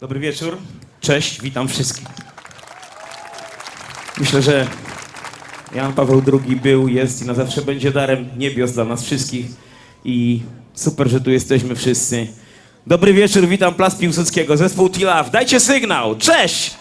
Dobry wieczór. Cześć, witam wszystkich. Myślę, że Jan Paweł II był, jest i na zawsze będzie darem niebios dla nas wszystkich. I super, że tu jesteśmy wszyscy. Dobry wieczór, witam Plas Piłsudskiego, zespół T-Love. Dajcie sygnał. Cześć!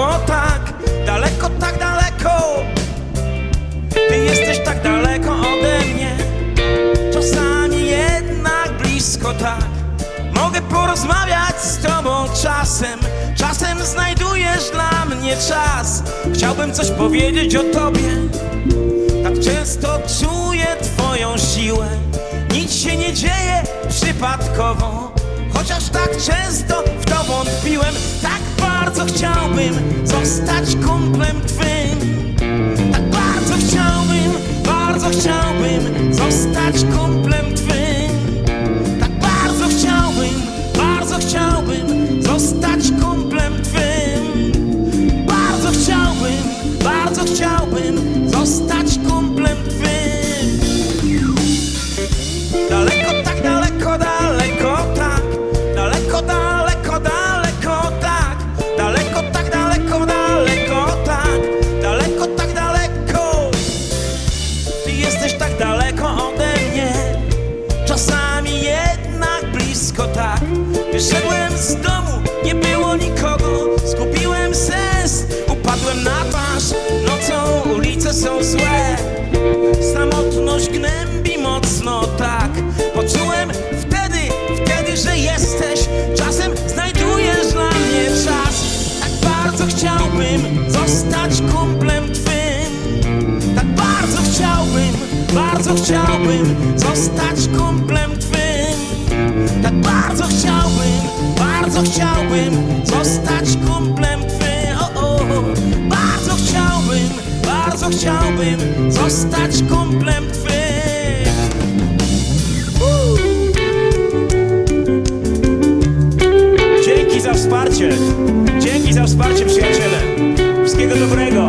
Daleko, tak Daleko, tak daleko. Ty jesteś tak daleko ode mnie. Czasami jednak blisko, tak. Mogę porozmawiać z tobą czasem. Czasem znajdujesz dla mnie czas. Chciałbym coś powiedzieć o tobie. Tak często czuję Twoją siłę. Nic się nie dzieje przypadkowo. Chociaż tak często w to wątpiłem, tak bardzo chciałbym zostać kumplem Twym. Tak bardzo chciałbym, bardzo chciałbym zostać kumplem Twym. Tak bardzo chciałbym, bardzo chciałbym zostać kumplem Twym. Bardzo chciałbym, bardzo chciałbym zostać Wyszedłem z domu, nie było nikogo. Zgubiłem sens, upadłem na twarz. Nocą ulice są złe. Samotność gnębi mocno tak. Poczułem wtedy, wtedy, że jesteś. Czasem znajdujesz dla mnie czas. Tak bardzo chciałbym zostać kumplem twym. Tak bardzo chciałbym, bardzo chciałbym zostać kumplem twym. Tak bardzo chciałbym, bardzo chciałbym zostać kumplem twym. O, o, o. Bardzo chciałbym, bardzo chciałbym zostać kumplem twym. Dzięki za wsparcie. Dzięki za wsparcie, przyjaciele. Wszystkiego dobrego.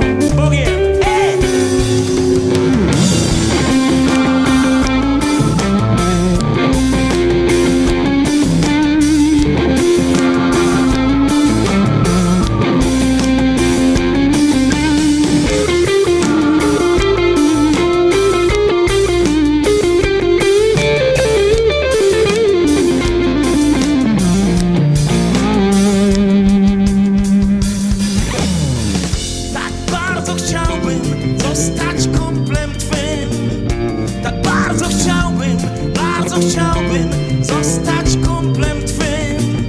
Zostać kumplem twym.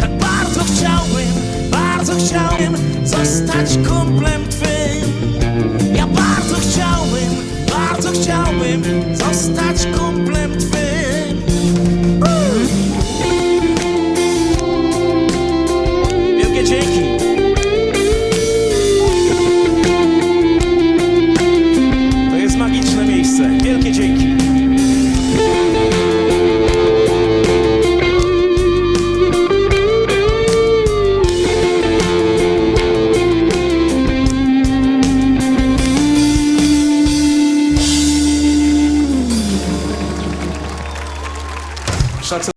Tak bardzo chciałbym, bardzo chciałbym zostać kumplem twym. Ja bardzo chciałbym, bardzo chciałbym zostać kumplem shuts